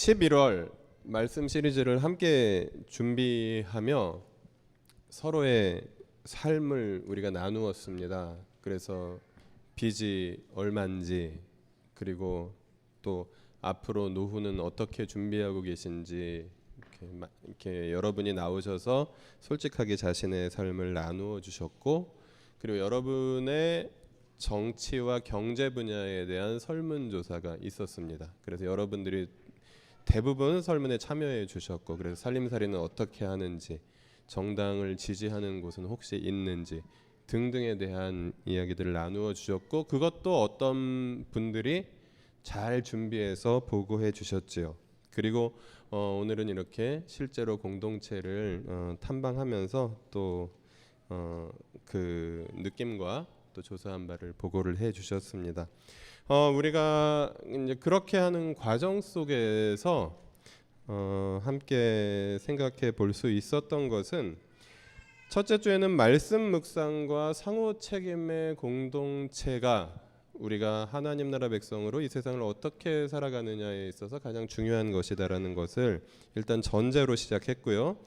11월 말씀 시리즈를 함께 준비하며 서로의 삶을 우리가 나누었습니다. 그래서 빚이 얼마인지 그리고 또 앞으로 노후는 어떻게 준비하고 계신지 이렇게, 마- 이렇게 여러분이 나오셔서 솔직하게 자신의 삶을 나누어 주셨고 그리고 여러분의 정치와 경제 분야에 대한 설문조사가 있었습니다. 그래서 여러분들이 대부분 설문에 참여해 주셨고 그래서 살림살이는 어떻게 하는지 정당을 지지하는 곳은 혹시 있는지 등등에 대한 이야기들을 나누어 주셨고 그것도 어떤 분들이 잘 준비해서 보고해 주셨지요. 그리고 어, 오늘은 이렇게 실제로 공동체를 어, 탐방하면서 또 어, 그 느낌과 또 조사한 바를 보고를 해 주셨습니다. 어, 우리가 이제 그렇게 하는 과정 속에서 어, 함께 생각해 볼 수 있었던 것은 첫째 주에는 말씀 묵상과 상호 책임의 공동체가 우리가 하나님 나라 백성으로 이 세상을 어떻게 살아가느냐에 있어서 가장 중요한 것이다라는 것을 일단 전제로 시작했고요.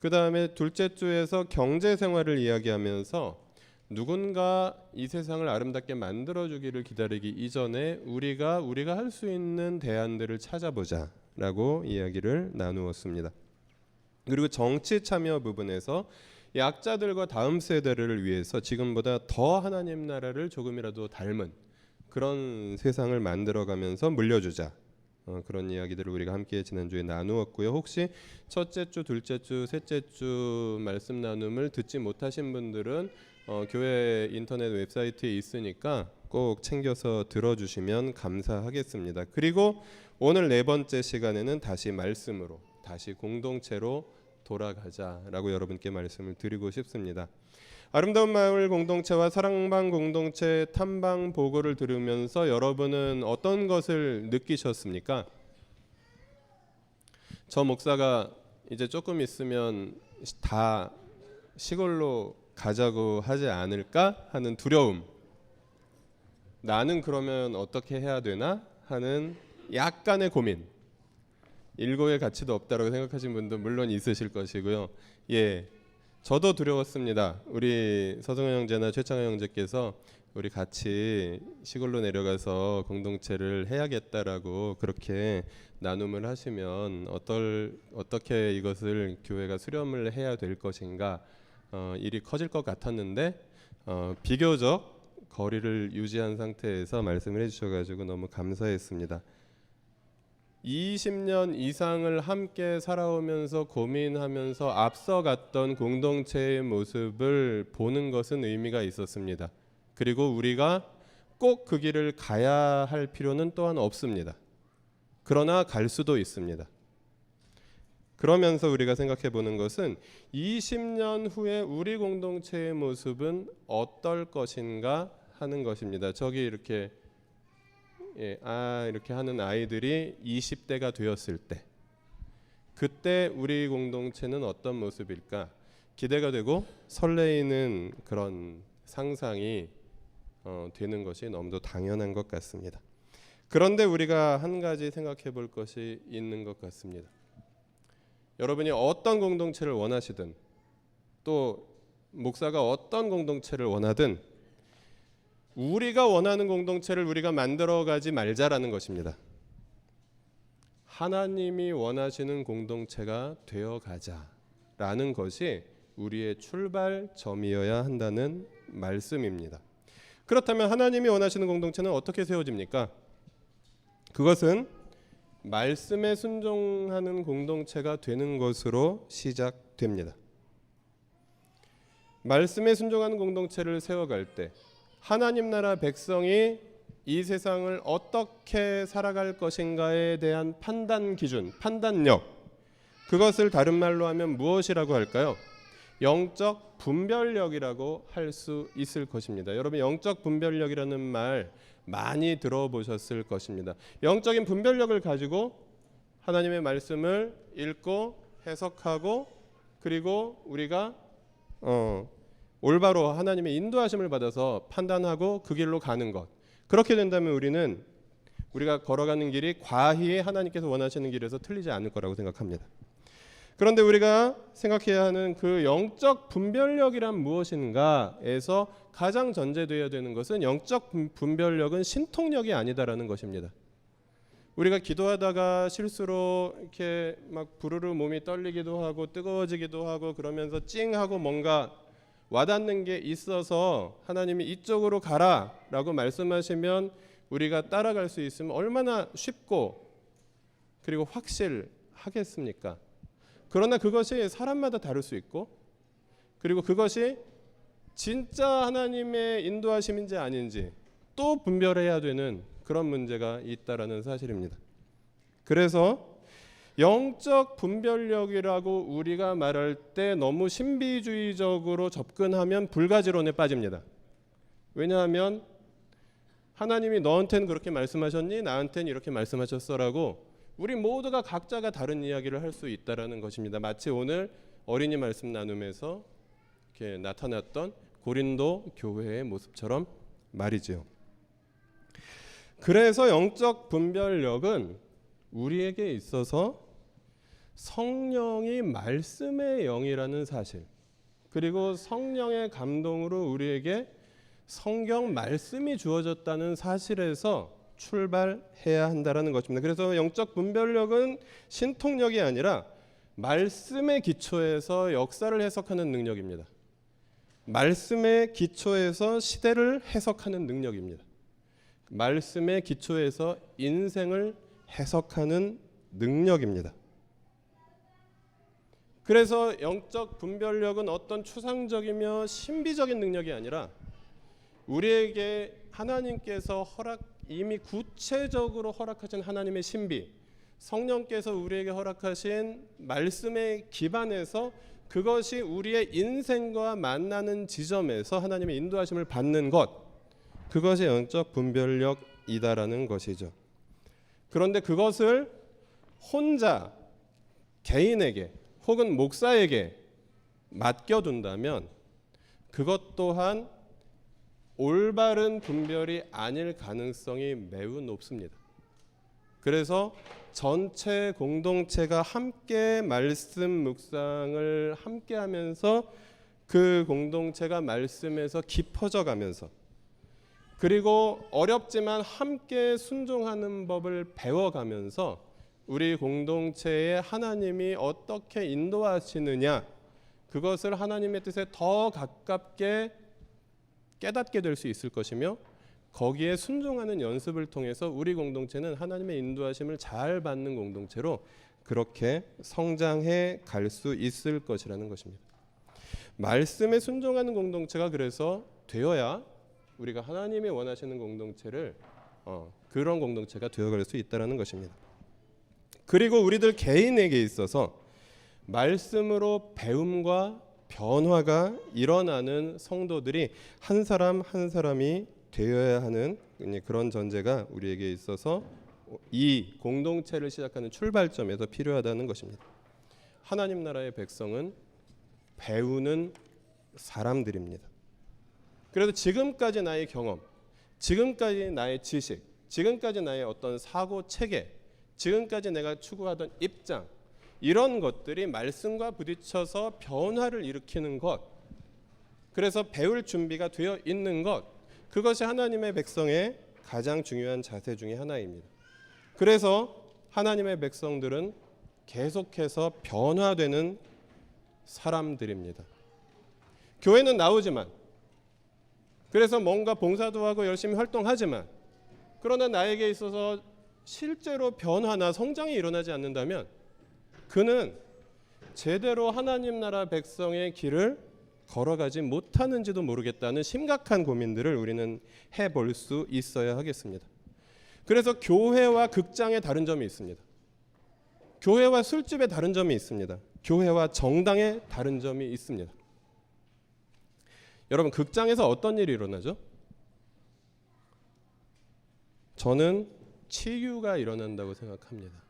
그 다음에 둘째 주에서 경제 생활을 이야기하면서 누군가 이 세상을 아름답게 만들어주기를 기다리기 이전에 우리가 우리가 할 수 있는 대안들을 찾아보자라고 이야기를 나누었습니다. 그리고 정치 참여 부분에서 약자들과 다음 세대를 위해서 지금보다 더 하나님 나라를 조금이라도 닮은 그런 세상을 만들어가면서 물려주자. 어, 그런 이야기들을 우리가 함께 지난주에 나누었고요. 혹시 첫째 주, 둘째 주, 셋째 주 말씀 나눔을 듣지 못하신 분들은 어, 교회 인터넷 웹사이트에 있으니까 꼭 챙겨서 들어주시면 감사하겠습니다. 그리고 오늘 네 번째 시간에는 다시 말씀으로, 다시 공동체로 돌아가자라고 여러분께 말씀을 드리고 싶습니다. 아름다운 마을 공동체와 사랑방 공동체 탐방 보고를 들으면서 여러분은 어떤 것을 느끼셨습니까? 저 목사가 이제 조금 있으면 다 시골로 가자고 하지 않을까 하는 두려움. 나는 그러면 어떻게 해야 되나 하는 약간의 고민. 일고의 가치도 없다라고 생각하신 분도 물론 있으실 것이고요. 예, 저도 두려웠습니다. 우리 서정현 형제나 최창현 형제께서 우리 같이 시골로 내려가서 공동체를 해야겠다라고 그렇게 나눔을 하시면 어떨 어떻게 이것을 교회가 수렴을 해야 될 것인가 어, 일이 커질 것 같았는데 어, 비교적 거리를 유지한 상태에서 말씀을 해주셔가지고 너무 감사했습니다. 20년 이상을 함께 살아오면서 고민하면서 앞서갔던 공동체의 모습을 보는 것은 의미가 있었습니다. 그리고 우리가 꼭 그 길을 가야 할 필요는 또한 없습니다. 그러나 갈 수도 있습니다. 그러면서 우리가 생각해 보는 것은 20년 후에 우리 공동체의 모습은 어떨 것인가 하는 것입니다. 저기 이렇게 예, 아 이렇게 하는 아이들이 20대가 되었을 때 그때 우리 공동체는 어떤 모습일까 기대가 되고 설레이는 그런 상상이 어, 되는 것이 너무도 당연한 것 같습니다. 그런데 우리가 한 가지 생각해 볼 것이 있는 것 같습니다. 여러분이 어떤 공동체를 원하시든 또 목사가 어떤 공동체를 원하든 우리가 원하는 공동체를 우리가 만들어 가지 말자라는 것입니다. 하나님이 원하시는 공동체가 되어 가자라는 것이 우리의 출발점이어야 한다는 말씀입니다. 그렇다면 하나님이 원하시는 공동체는 어떻게 세워집니까? 그것은 말씀에 순종하는 공동체가 되는 것으로 시작됩니다. 말씀에 순종하는 공동체를 세워갈 때 하나님 나라 백성이 이 세상을 어떻게 살아갈 것인가에 대한 판단 기준, 판단력 그것을 다른 말로 하면 무엇이라고 할까요? 영적 분별력이라고 할 수 있을 것입니다. 여러분 영적 분별력이라는 말 많이 들어보셨을 것입니다. 영적인 분별력을 가지고 하나님의 말씀을 읽고 해석하고 그리고 우리가 어, 올바로 하나님의 인도하심을 받아서 판단하고 그 길로 가는 것. 그렇게 된다면 우리는 우리가 걸어가는 길이 과히 하나님께서 원하시는 길에서 틀리지 않을 거라고 생각합니다. 그런데 우리가 생각해야 하는 그 영적 분별력이란 무엇인가에서 가장 전제되어야 되는 것은 영적 분- 분별력은 신통력이 아니다라는 것입니다. 우리가 기도하다가 실수로 이렇게 막 부르르 몸이 떨리기도 하고 뜨거워지기도 하고 그러면서 찡하고 뭔가 와닿는 게 있어서 하나님이 이쪽으로 가라라고 말씀하시면 우리가 따라갈 수 있으면 얼마나 쉽고 그리고 확실하겠습니까? 그러나 그것이 사람마다 다를 수 있고 그리고 그것이 진짜 하나님의 인도하심인지 아닌지 또 분별해야 되는 그런 문제가 있다라는 사실입니다. 그래서 영적 분별력이라고 우리가 말할 때 너무 신비주의적으로 접근하면 불가지론에 빠집니다. 왜냐하면 하나님이 너한테는 그렇게 말씀하셨니? 나한테는 이렇게 말씀하셨어라고 우리 모두가 각자가 다른 이야기를 할 수 있다라는 것입니다. 마치 오늘 어린이 말씀 나눔에서 이렇게 나타났던 고린도 교회의 모습처럼 말이지요. 그래서 영적 분별력은 우리에게 있어서 성령이 말씀의 영이라는 사실 그리고 성령의 감동으로 우리에게 성경 말씀이 주어졌다는 사실에서 출발해야 한다라는 것입니다. 그래서 영적 분별력은 신통력이 아니라 말씀의 기초에서 역사를 해석하는 능력입니다. 말씀의 기초에서 시대를 해석하는 능력입니다. 말씀의 기초에서 인생을 해석하는 능력입니다. 그래서 영적 분별력은 어떤 추상적이며 신비적인 능력이 아니라 우리에게 하나님께서 허락 이미 구체적으로 허락하신 하나님의 신비 성령께서 우리에게 허락하신 말씀에 기반해서 그것이 우리의 인생과 만나는 지점에서 하나님의 인도하심을 받는 것 그것이 영적 분별력이다라는 것이죠. 그런데 그것을 혼자 개인에게 혹은 목사에게 맡겨둔다면 그것 또한 올바른 분별이 아닐 가능성이 매우 높습니다. 그래서 전체 공동체가 함께 말씀 묵상을 함께 하면서 그 공동체가 말씀에서 깊어져 가면서 그리고 어렵지만 함께 순종하는 법을 배워가면서 우리 공동체에 하나님이 어떻게 인도하시느냐 그것을 하나님의 뜻에 더 가깝게 깨닫게 될 수 있을 것이며 거기에 순종하는 연습을 통해서 우리 공동체는 하나님의 인도하심을 잘 받는 공동체로 그렇게 성장해 갈 수 있을 것이라는 것입니다. 말씀에 순종하는 공동체가 그래서 되어야 우리가 하나님이 원하시는 공동체를 어, 그런 공동체가 되어갈 수 있다라는 것입니다. 그리고 우리들 개인에게 있어서 말씀으로 배움과 변화가 일어나는 성도들이 한 사람 한 사람이 되어야 하는 그런 전제가 우리에게 있어서 이 공동체를 시작하는 출발점에서 필요하다는 것입니다. 하나님 나라의 백성은 배우는 사람들입니다. 그래서 지금까지 나의 경험, 지금까지 나의 지식, 지금까지 나의 어떤 사고 체계, 지금까지 내가 추구하던 입장 이런 것들이 말씀과 부딪혀서 변화를 일으키는 것. 그래서 배울 준비가 되어 있는 것. 그것이 하나님의 백성의 가장 중요한 자세 중의 하나입니다. 그래서 하나님의 백성들은 계속해서 변화되는 사람들입니다. 교회는 나오지만 그래서 뭔가 봉사도 하고 열심히 활동하지만 그러나 나에게 있어서 실제로 변화나 성장이 일어나지 않는다면 그는 제대로 하나님 나라 백성의 길을 걸어가지 못하는지도 모르겠다는 심각한 고민들을 우리는 해볼 수 있어야 하겠습니다. 그래서 교회와 극장에 다른 점이 있습니다. 교회와 술집에 다른 점이 있습니다. 교회와 정당에 다른 점이 있습니다. 여러분 극장에서 어떤 일이 일어나죠? 저는 치유가 일어난다고 생각합니다.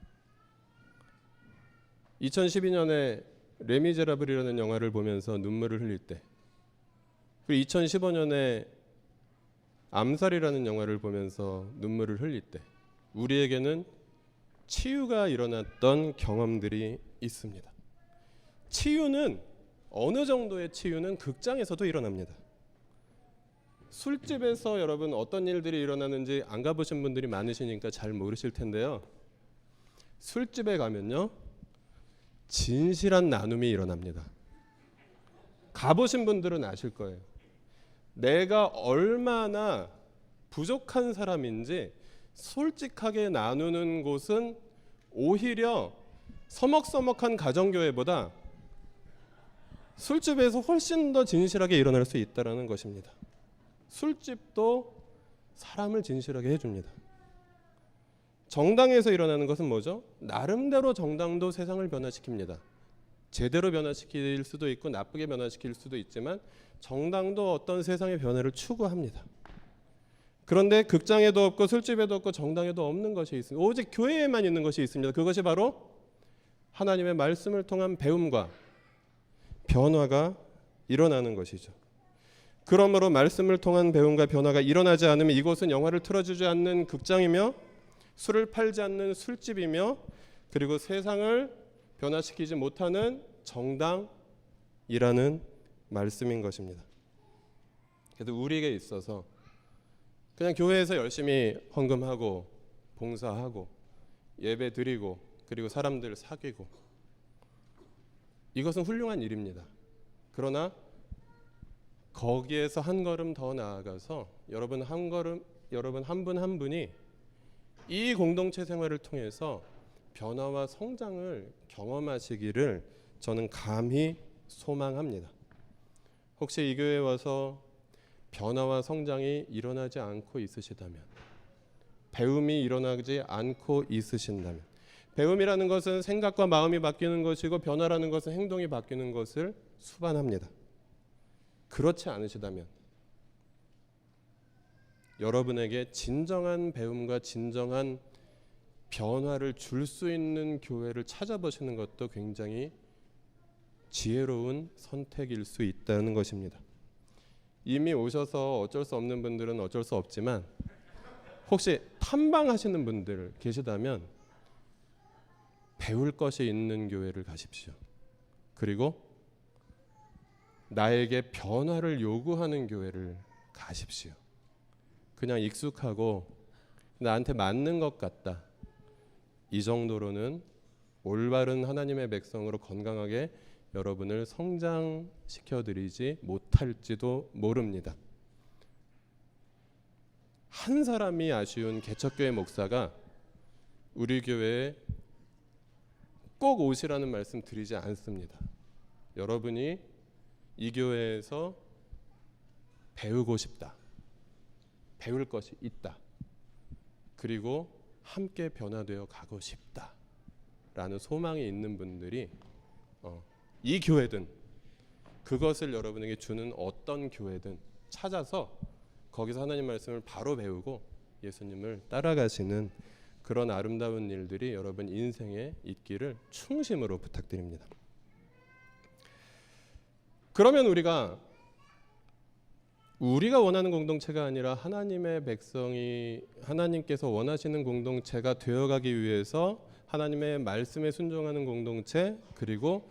2012년에 레미제라블이라는 영화를 보면서 눈물을 흘릴 때, 그리고 2015년에 암살이라는 영화를 보면서 눈물을 흘릴 때, 우리에게는 치유가 일어났던 경험들이 있습니다. 치유는 어느 정도의 치유는 극장에서도 일어납니다. 술집에서 여러분 어떤 일들이 일어나는지 안 가보신 분들이 많으시니까 잘 모르실 텐데요. 술집에 가면요, 진실한 나눔이 일어납니다. 가보신 분들은 아실 거예요. 내가 얼마나 부족한 사람인지 솔직하게 나누는 곳은 오히려 서먹서먹한 가정교회보다 술집에서 훨씬 더 진실하게 일어날 수 있다라는 것입니다. 술집도 사람을 진실하게 해줍니다. 정당에서 일어나는 것은 뭐죠? 나름대로 정당도 세상을 변화시킵니다. 제대로 변화시킬 수도 있고 나쁘게 변화시킬 수도 있지만 정당도 어떤 세상의 변화를 추구합니다. 그런데 극장에도 없고 술집에도 없고 정당에도 없는 것이 있습니다. 오직 교회에만 있는 것이 있습니다. 그것이 바로 하나님의 말씀을 통한 배움과 변화가 일어나는 것이죠. 그러므로 말씀을 통한 배움과 변화가 일어나지 않으면 이곳은 영화를 틀어주지 않는 극장이며 술을 팔지 않는 술집이며 그리고 세상을 변화시키지 못하는 정당이라는 말씀인 것입니다. 그래서 우리에게 있어서 그냥 교회에서 열심히 헌금하고 봉사하고 예배 드리고 그리고 사람들 사귀고 이것은 훌륭한 일입니다. 그러나 거기에서 한 걸음 더 나아가서 여러분 한 걸음 여러분 한 분 한 분이 이 공동체 생활을 통해서 변화와 성장을 경험하시기를 저는 감히 소망합니다. 혹시 이 교회에 와서 변화와 성장이 일어나지 않고 있으시다면 배움이 일어나지 않고 있으신다면 배움이라는 것은 생각과 마음이 바뀌는 것이고 변화라는 것은 행동이 바뀌는 것을 수반합니다. 그렇지 않으시다면 여러분에게 진정한 배움과 진정한 변화를 줄 수 있는 교회를 찾아보시는 것도 굉장히 지혜로운 선택일 수 있다는 것입니다. 이미 오셔서 어쩔 수 없는 분들은 어쩔 수 없지만 혹시 탐방하시는 분들 계시다면 배울 것이 있는 교회를 가십시오. 그리고 나에게 변화를 요구하는 교회를 가십시오. 그냥 익숙하고 나한테 맞는 것 같다. 이 정도로는 올바른 하나님의 백성으로 건강하게 여러분을 성장시켜 드리지 못할지도 모릅니다. 한 사람이 아쉬운 개척교회 목사가 우리 교회에 꼭 오시라는 말씀 드리지 않습니다. 여러분이 이 교회에서 배우고 싶다. 배울 것이 있다. 그리고 함께 변화되어 가고 싶다. 라는 소망이 있는 분들이 어, 이 교회든 그것을 여러분에게 주는 어떤 교회든 찾아서 거기서 하나님 말씀을 바로 배우고 예수님을 따라가시는 그런 아름다운 일들이 여러분 인생에 있기를 충심으로 부탁드립니다. 그러면 우리가 우리가 원하는 공동체가 아니라 하나님의 백성이 하나님께서 원하시는 공동체가 되어가기 위해서 하나님의 말씀에 순종하는 공동체 그리고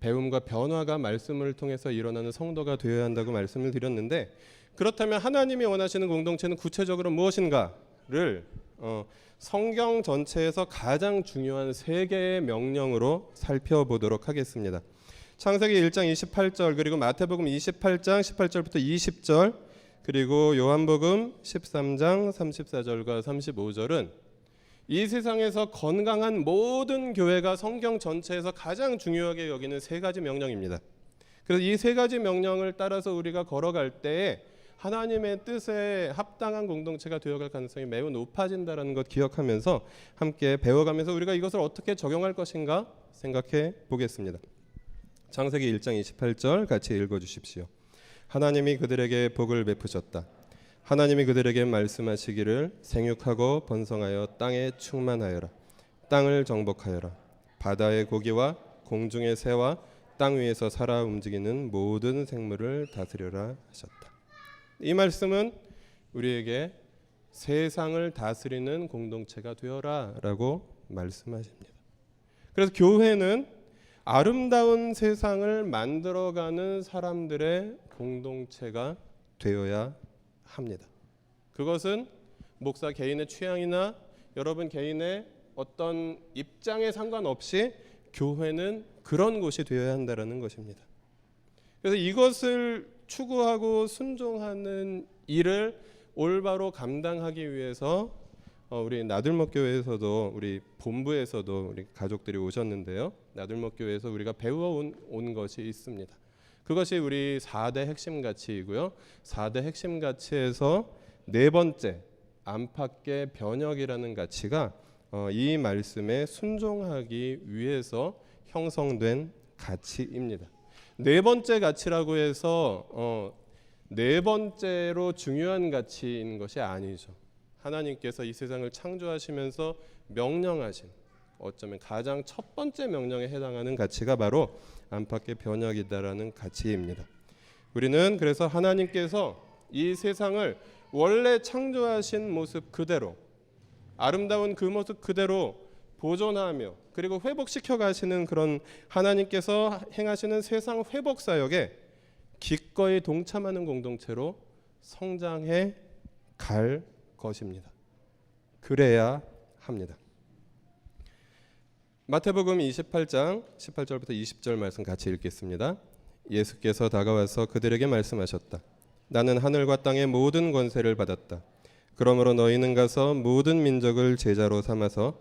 배움과 변화가 말씀을 통해서 일어나는 성도가 되어야 한다고 말씀을 드렸는데 그렇다면 하나님이 원하시는 공동체는 구체적으로 무엇인가를 어, 성경 전체에서 가장 중요한 세 개의 명령으로 살펴보도록 하겠습니다. 창세기 1장 28절 그리고 마태복음 28장 18절부터 20절 그리고 요한복음 13장 34절과 35절은 이 세상에서 건강한 모든 교회가 성경 전체에서 가장 중요하게 여기는 세 가지 명령입니다. 그래서 이 세 가지 명령을 따라서 우리가 걸어갈 때에 하나님의 뜻에 합당한 공동체가 되어갈 가능성이 매우 높아진다라는 것 기억하면서 함께 배워가면서 우리가 이것을 어떻게 적용할 것인가 생각해 보겠습니다. 창세기 1장 28절 같이 읽어 주십시오. 하나님이 그들에게 복을 베푸셨다. 하나님이 그들에게 말씀하시기를 생육하고 번성하여 땅에 충만하여라. 땅을 정복하여라. 바다의 고기와 공중의 새와 땅 위에서 살아 움직이는 모든 생물을 다스려라 하셨다. 이 말씀은 우리에게 세상을 다스리는 공동체가 되어라라고 말씀하십니다. 그래서 교회는 아름다운 세상을 만들어가는 사람들의 공동체가 되어야 합니다. 그것은 목사 개인의 취향이나 여러분 개인의 어떤 입장에 상관없이 교회는 그런 곳이 되어야 한다라는 것입니다. 그래서 이것을 추구하고 순종하는 일을 올바로 감당하기 위해서 어, 우리 나들목 교회에서도 우리 본부에서도 우리 가족들이 오셨는데요. 나들목 교회에서 우리가 배워온 온 것이 있습니다. 그것이 우리 4대 핵심 가치이고요. 4대 핵심 가치에서 네 번째 안팎의 변혁이라는 가치가 어, 이 말씀에 순종하기 위해서 형성된 가치입니다. 네 번째 가치라고 해서 어, 네 번째로 중요한 가치인 것이 아니죠. 하나님께서 이 세상을 창조하시면서 명령하신 어쩌면 가장 첫 번째 명령에 해당하는 가치가 바로 안팎의 변혁이다라는 가치입니다. 우리는 그래서 하나님께서 이 세상을 원래 창조하신 모습 그대로 아름다운 그 모습 그대로 보존하며 그리고 회복시켜 가시는 그런 하나님께서 행하시는 세상 회복 사역에 기꺼이 동참하는 공동체로 성장해 갈 것입니다. 그래야 합니다. 마태복음 28장 18절부터 20절 말씀 같이 읽겠습니다. 예수께서 다가와서 그들에게 말씀하셨다. 나는 하늘과 땅의 모든 권세를 받았다. 그러므로 너희는 가서 모든 민족을 제자로 삼아서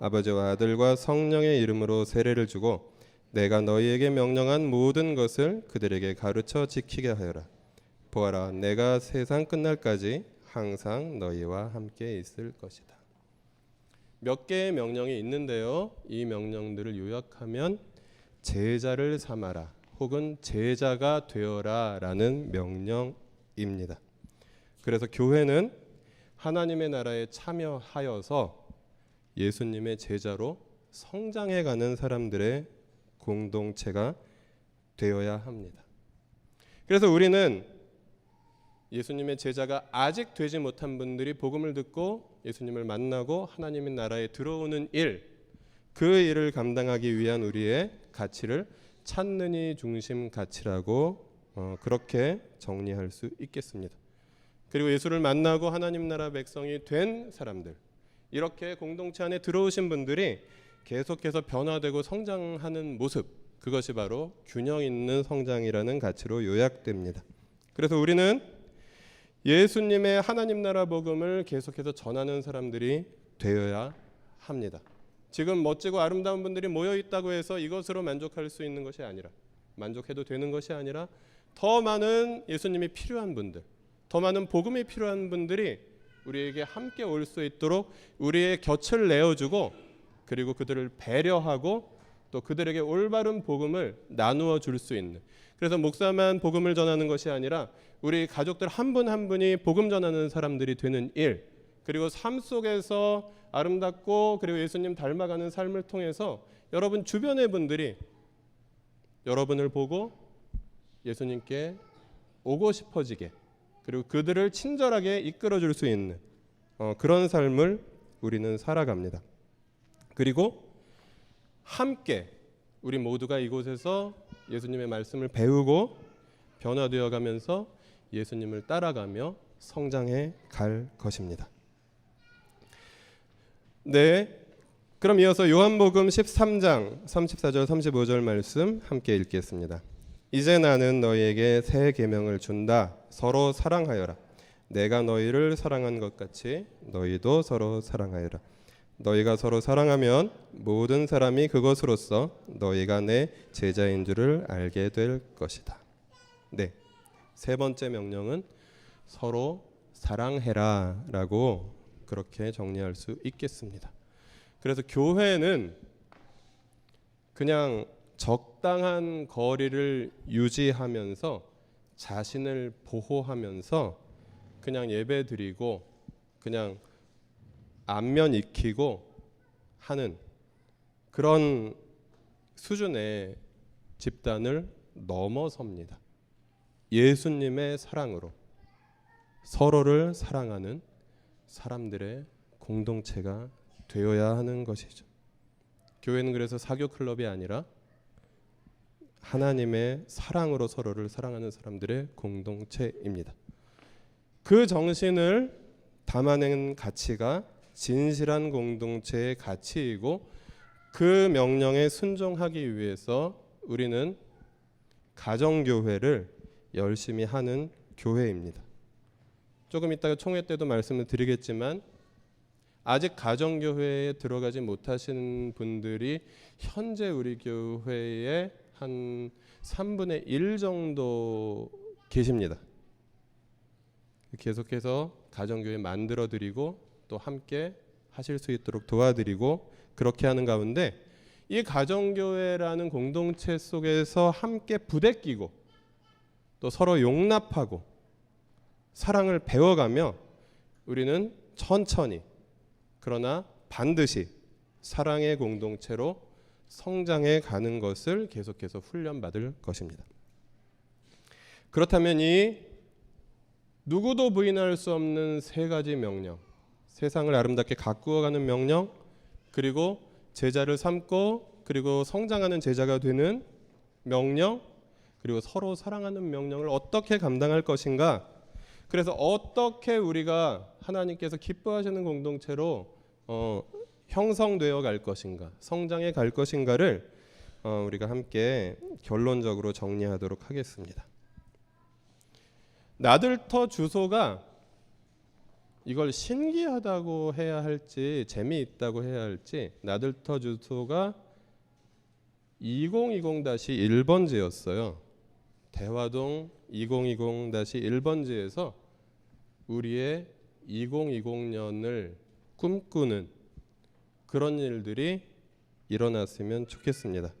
아버지와 아들과 성령의 이름으로 세례를 주고 내가 너희에게 명령한 모든 것을 그들에게 가르쳐 지키게 하여라. 보아라, 내가 세상 끝날까지 항상 너희와 함께 있을 것이다. 몇 개의 명령이 있는데요. 이 명령들을 요약하면 제자를 삼아라 혹은 제자가 되어라라는 명령입니다. 그래서 교회는 하나님의 나라에 참여하여서 예수님의 제자로 성장해 가는 사람들의 공동체가 되어야 합니다. 그래서 우리는 예수님의 제자가 아직 되지 못한 분들이 복음을 듣고 예수님을 만나고 하나님의 나라에 들어오는 일, 그 일을 감당하기 위한 우리의 가치를 이 중심 가치라고 어, 그렇게 정리할 수 있겠습니다. 그리고 예수를 만나고 하나님 나라 백성이 된 사람들, 이렇게 공동체 안에 들어오신 분들이 계속해서 변화되고 성장하는 모습, 그것이 바로 균형 있는 성장이라는 가치로 요약됩니다. 그래서 우리는 예수님의 하나님 나라 복음을 계속해서 전하는 사람들이 되어야 합니다. 지금 멋지고 아름다운 분들이 모여 있다고 해서 이것으로 만족할 수 있는 것이 아니라 만족해도 되는 것이 아니라 더 많은 예수님이 필요한 분들, 더 많은 복음이 필요한 분들이 우리에게 함께 올 수 있도록 우리의 곁을 내어주고 그리고 그들을 배려하고 또 그들에게 올바른 복음을 나누어 줄 수 있는 그래서 목사만 복음을 전하는 것이 아니라 우리 가족들 한분한 분이 복음 전하는 사람들이 되는 일 그리고 삶 속에서 아름답고 그리고 예수님 닮아가는 삶을 통해서 여러분 주변의 분들이 여러분을 보고 예수님께 오고 싶어지게 그리고 그들을 친절하게 이끌어 줄 수 있는 어, 그런 삶을 우리는 살아갑니다. 그리고 함께 우리 모두가 이곳에서 예수님의 말씀을 배우고 변화되어 가면서 예수님을 따라가며 성장해 갈 것입니다. 네. 그럼 이어서 요한복음 13장 34절 35절 말씀 함께 읽겠습니다. 이제 나는 너희에게 새 계명을 준다. 서로 사랑하여라. 내가 너희를 사랑한 것 같이 너희도 서로 사랑하여라. 너희가 서로 사랑하면 모든 사람이 그것으로써 너희가 내 제자인 줄을 알게 될 것이다. 네. 세 번째 명령은 서로 사랑해라라고 그렇게 정리할 수 있겠습니다. 그래서 교회는 그냥 적당한 거리를 유지하면서 자신을 보호하면서 그냥 예배 드리고 그냥 안면 익히고 하는 그런 수준의 집단을 넘어섭니다. 예수님의 사랑으로 서로를 사랑하는 사람들의 공동체가 되어야 하는 것이죠. 교회는 그래서 사교 클럽이 아니라 하나님의 사랑으로 서로를 사랑하는 사람들의 공동체입니다. 그 정신을 담아낸 가치가 진실한 공동체의 가치이고 그 명령에 순종하기 위해서 우리는 가정교회를 열심히 하는 교회입니다. 조금 이따가 총회 때도 말씀을 드리겠지만 아직 가정교회에 들어가지 못하시는 분들이 현재 우리 교회의 한 3분의 1 정도 계십니다. 계속해서 가정교회 만들어 드리고 또 함께 하실 수 있도록 도와드리고 그렇게 하는 가운데 이 가정교회라는 공동체 속에서 함께 부대끼고 또 서로 용납하고 사랑을 배워가며 우리는 천천히 그러나 반드시 사랑의 공동체로 성장해 가는 것을 계속해서 훈련받을 것입니다. 그렇다면 이 누구도 부인할 수 없는 세 가지 명령, 세상을 아름답게 가꾸어가는 명령, 그리고 제자를 삼고 그리고 성장하는 제자가 되는 명령, 그리고 서로 사랑하는 명령을 어떻게 감당할 것인가? 그래서 어떻게 우리가 하나님께서 기뻐하시는 공동체로 어, 형성되어 갈 것인가, 성장해 갈 것인가를 어, 우리가 함께 결론적으로 정리하도록 하겠습니다. 나들터 주소가 이걸 신기하다고 해야 할지 재미있다고 해야 할지 나들터 주소가 2020-1번지였어요. 대화동 2020-1번지에서 우리의 2020년을 꿈꾸는 그런 일들이 일어났으면 좋겠습니다.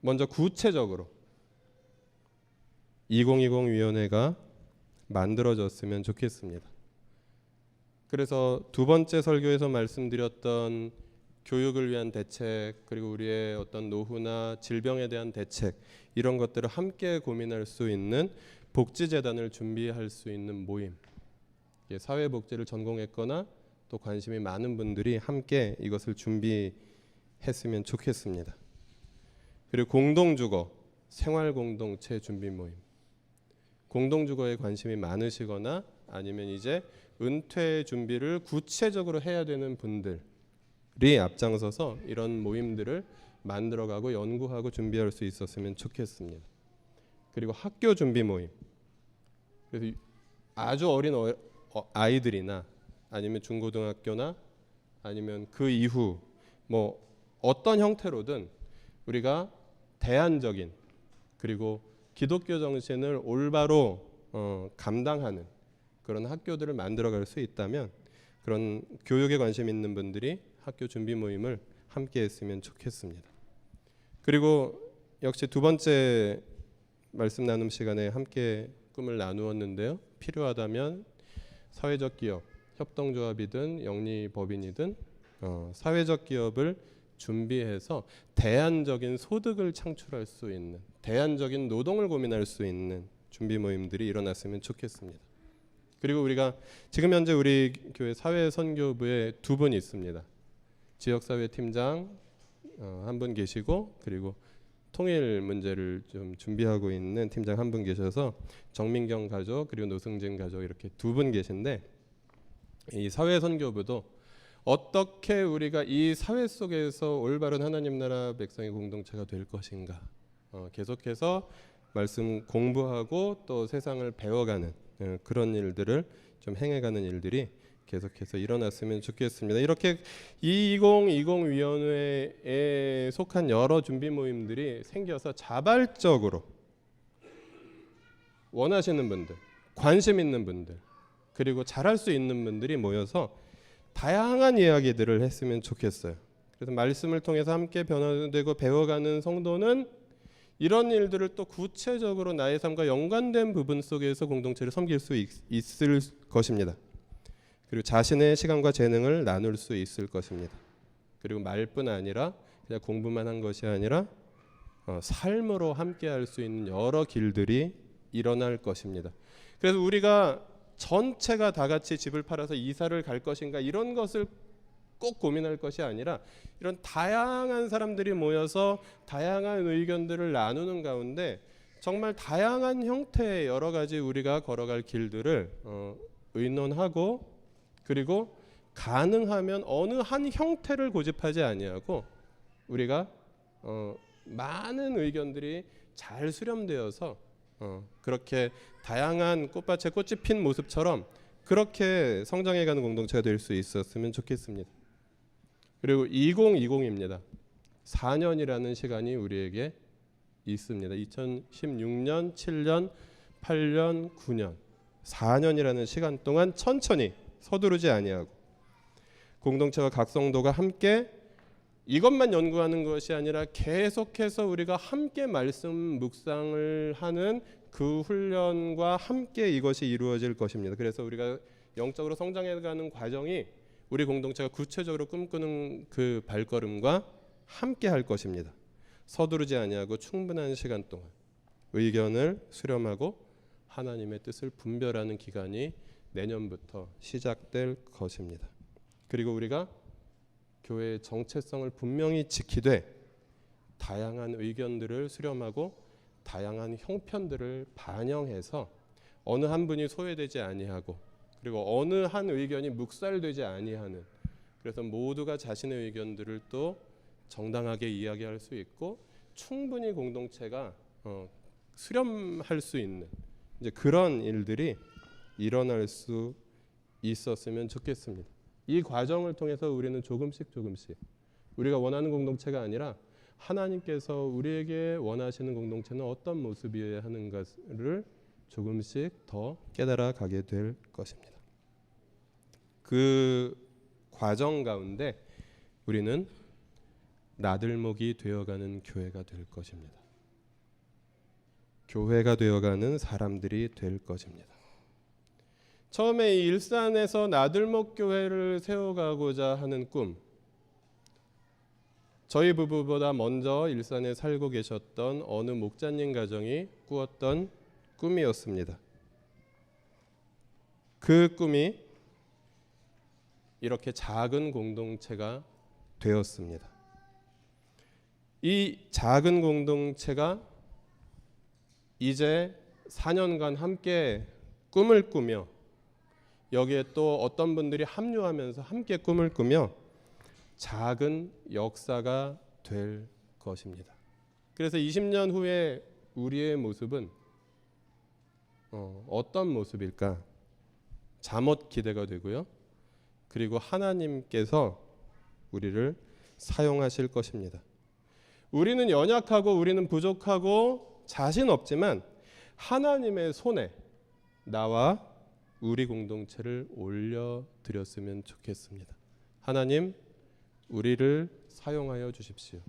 먼저 구체적으로 2020 위원회가 만들어졌으면 좋겠습니다. 그래서 두 번째 설교에서 말씀드렸던 교육을 위한 대책 그리고 우리의 어떤 노후나 질병에 대한 대책 이런 것들을 함께 고민할 수 있는 복지재단을 준비할 수 있는 모임 예, 사회복지를 전공했거나 또 관심이 많은 분들이 함께 이것을 준비했으면 좋겠습니다. 그리고 공동주거 생활공동체 준비 모임 공동주거에 관심이 많으시거나 아니면 이제 은퇴 준비를 구체적으로 해야 되는 분들이 앞장서서 이런 모임들을 만들어가고 연구하고 준비할 수 있었으면 좋겠습니다. 그리고 학교 준비 모임. 그래서 아주 어린 어, 어, 아이들이나 아니면 중고등학교나 아니면 그 이후 뭐 어떤 형태로든 우리가 대안적인 그리고 기독교 정신을 올바로 어, 감당하는 그런 학교들을 만들어갈 수 있다면 그런 교육에 관심 있는 분들이 학교 준비 모임을 함께 했으면 좋겠습니다. 그리고 역시 두 번째 말씀 나눔 시간에 함께 꿈을 나누었는데요. 필요하다면 사회적 기업, 협동조합이든 영리법인이든 어, 사회적 기업을 준비해서 대안적인 소득을 창출할 수 있는 대안적인 노동을 고민할 수 있는 준비 모임들이 일어났으면 좋겠습니다. 그리고 우리가 지금 현재 우리 교회 사회 선교부에 두 분 있습니다. 지역 사회 팀장 어, 한분 계시고 그리고 통일 문제를 좀 준비하고 있는 팀장 한 분 계셔서 정민경 가족 그리고 노승진 가족 이렇게 두 분 계신데 이 사회 선교부도 어떻게 우리가 이 사회 속에서 올바른 하나님 나라 백성의 공동체가 될 것인가 어, 계속해서 말씀 공부하고 또 세상을 배워가는 어, 그런 일들을 좀 행해가는 일들이 계속해서 일어났으면 좋겠습니다. 이렇게 2020 위원회에 속한 여러 준비 모임들이 생겨서 자발적으로 원하시는 분들, 관심 있는 분들, 그리고 잘할 수 있는 분들이 모여서 다양한 이야기들을 했으면 좋겠어요. 그래서 말씀을 통해서 함께 변화되고 배워가는 성도는 이런 일들을 또 구체적으로 나의 삶과 연관된 부분 속에서 공동체를 섬길 수 있, 있을 것입니다. 그리고 자신의 시간과 재능을 나눌 수 있을 것입니다. 그리고 말뿐 아니라 그냥 공부만 한 것이 아니라 어, 삶으로 함께 할 수 있는 여러 길들이 일어날 것입니다. 그래서 우리가 전체가 다 같이 집을 팔아서 이사를 갈 것인가 이런 것을 꼭 고민할 것이 아니라 이런 다양한 사람들이 모여서 다양한 의견들을 나누는 가운데 정말 다양한 형태의 여러 가지 우리가 걸어갈 길들을 어, 의논하고 그리고 가능하면 어느 한 형태를 고집하지 아니하고 우리가 어, 많은 의견들이 잘 수렴되어서 어, 그렇게 다양한 꽃밭에 꽃이 핀 모습처럼 그렇게 성장해가는 공동체가 될 수 있었으면 좋겠습니다. 그리고 2020입니다. 4년이라는 시간이 우리에게 있습니다. 2016년, 7년, 8년, 9년, 4년이라는 시간 동안 천천히 서두르지 아니하고 공동체와 각성도가 함께 이것만 연구하는 것이 아니라 계속해서 우리가 함께 말씀 묵상을 하는 그 훈련과 함께 이것이 이루어질 것입니다. 그래서 우리가 영적으로 성장해가는 과정이 우리 공동체가 구체적으로 꿈꾸는 그 발걸음과 함께 할 것입니다. 서두르지 아니하고 충분한 시간 동안 의견을 수렴하고 하나님의 뜻을 분별하는 기간이 내년부터 시작될 것입니다. 그리고 우리가 교회의 정체성을 분명히 지키되 다양한 의견들을 수렴하고 다양한 형편들을 반영해서 어느 한 분이 소외되지 아니하고 그리고 어느 한 의견이 묵살되지 아니하는 그래서 모두가 자신의 의견들을 또 정당하게 이야기할 수 있고 충분히 공동체가 어, 수렴할 수 있는 이제 그런 일들이 일어날 수 있었으면 좋겠습니다. 이 과정을 통해서 우리는 조금씩 조금씩 우리가 원하는 공동체가 아니라 하나님께서 우리에게 원하시는 공동체는 어떤 모습이어야 하는가를 조금씩 더 깨달아 가게 될 것입니다. 그 과정 가운데 우리는 나들목이 되어가는 교회가 될 것입니다. 교회가 되어가는 사람들이 될 것입니다. 처음에 이 일산에서 나들목 교회를 세워가고자 하는 꿈. 저희 부부보다 먼저 일산에 살고 계셨던 어느 목자님 가정이 꾸었던 꿈이었습니다. 그 꿈이 이렇게 작은 공동체가 되었습니다. 이 작은 공동체가 이제 4년간 함께 꿈을 꾸며 여기에 또 어떤 분들이 합류하면서 함께 꿈을 꾸며 작은 역사가 될 것입니다. 그래서 20년 후에 우리의 모습은 어, 어떤 모습일까? 잠옷 기대가 되고요. 그리고 하나님께서 우리를 사용하실 것입니다. 우리는 연약하고 우리는 부족하고 자신 없지만 하나님의 손에 나와 우리 공동체를 올려 드렸으면 좋겠습니다. 하나님 우리를 사용하여 주십시오.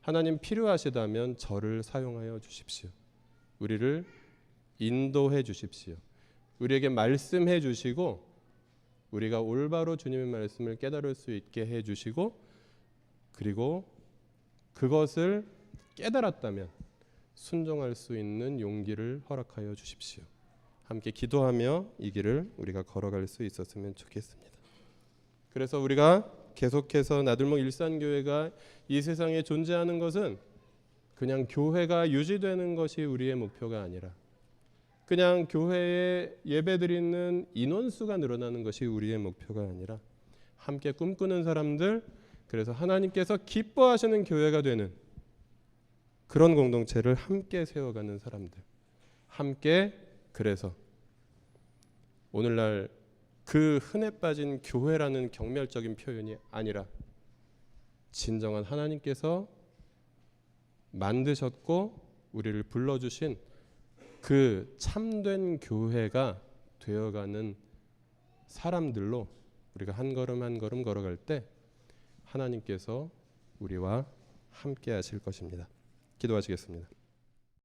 하나님 필요하시다면 저를 사용하여 주십시오. 우리를 인도해 주십시오. 우리에게 말씀해 주시고 우리가 올바로 주님의 말씀을 깨달을 수 있게 해 주시고 그리고 그것을 깨달았다면 순종할 수 있는 용기를 허락하여 주십시오. 함께 기도하며 이 길을 우리가 걸어갈 수 있었으면 좋겠습니다. 그래서 우리가 계속해서 나들목 일산교회가 이 세상에 존재하는 것은 그냥 교회가 유지되는 것이 우리의 목표가 아니라 그냥 교회에 예배드리는 인원수가 늘어나는 것이 우리의 목표가 아니라 함께 꿈꾸는 사람들 그래서 하나님께서 기뻐하시는 교회가 되는 그런 공동체를 함께 세워가는 사람들 함께 그래서 오늘날 그 흔해 빠진 교회라는 경멸적인 표현이 아니라 진정한 하나님께서 만드셨고 우리를 불러주신 그 참된 교회가 되어가는 사람들로 우리가 한 걸음 한 걸음 걸어갈 때 하나님께서 우리와 함께 하실 것입니다. 기도하시겠습니다.